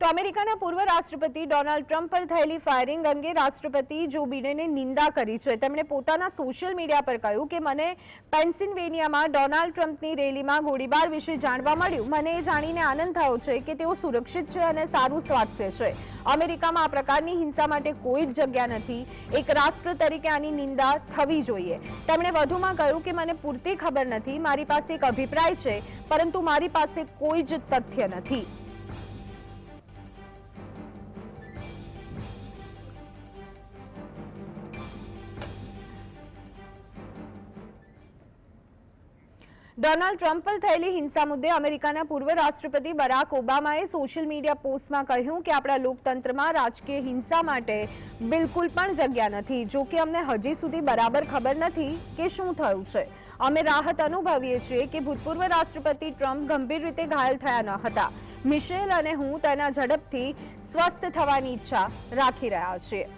તો અમેરિકાના પૂર્વ રાષ્ટ્રપતિ ડોનાલ્ડ ટ્રમ્પ પર થયેલી ફાયરિંગ અંગે રાષ્ટ્રપતિ જો બિડેને નિંદા કરી છે. તેમણે પોતાના સોશિયલ મીડિયા પર કહ્યું કે મને પેન્સિલ્વેનિયામાં ડોનાલ્ડ ટ્રમ્પની રેલીમાં ગોળીબાર વિશે જાણવા મળ્યું. મને એ જાણીને આનંદ થયો છે કે તેઓ સુરક્ષિત છે અને સારું સ્વાસ્થ્ય છે. અમેરિકામાં આ પ્રકારની હિંસા માટે કોઈ જ જગ્યા નથી. એક રાષ્ટ્ર તરીકે આની નિંદા થવી જોઈએ. તેમણે વધુમાં કહ્યું કે મને પૂરતી ખબર નથી. મારી પાસે એક અભિપ્રાય છે, પરંતુ મારી પાસે કોઈ જ તથ્ય નથી. ડોનાલ્ડ ટ્રમ્પ પર થયેલી હિંસા મુદ્દે અમેરિકાના પૂર્વ રાષ્ટ્રપતિ બરાક ઓબામાએ સોશિયલ મીડિયા પોસ્ટમાં કહ્યું કે આપણા લોકતંત્રમાં રાજકીય હિંસા માટે બિલકુલ પણ જગ્યા નથી. જો કે અમને હજી સુધી બરાબર ખબર નથી કે શું થયું છે. અમે રાહત અનુભવીએ છીએ કે ભૂતપૂર્વ રાષ્ટ્રપતિ ટ્રમ્પ ગંભીર રીતે ઘાયલ થયા ન હતા. મિશેલ અને હું તેના ઝડપથી સ્વસ્થ થવાની ઈચ્છા રાખી રહ્યા છીએ.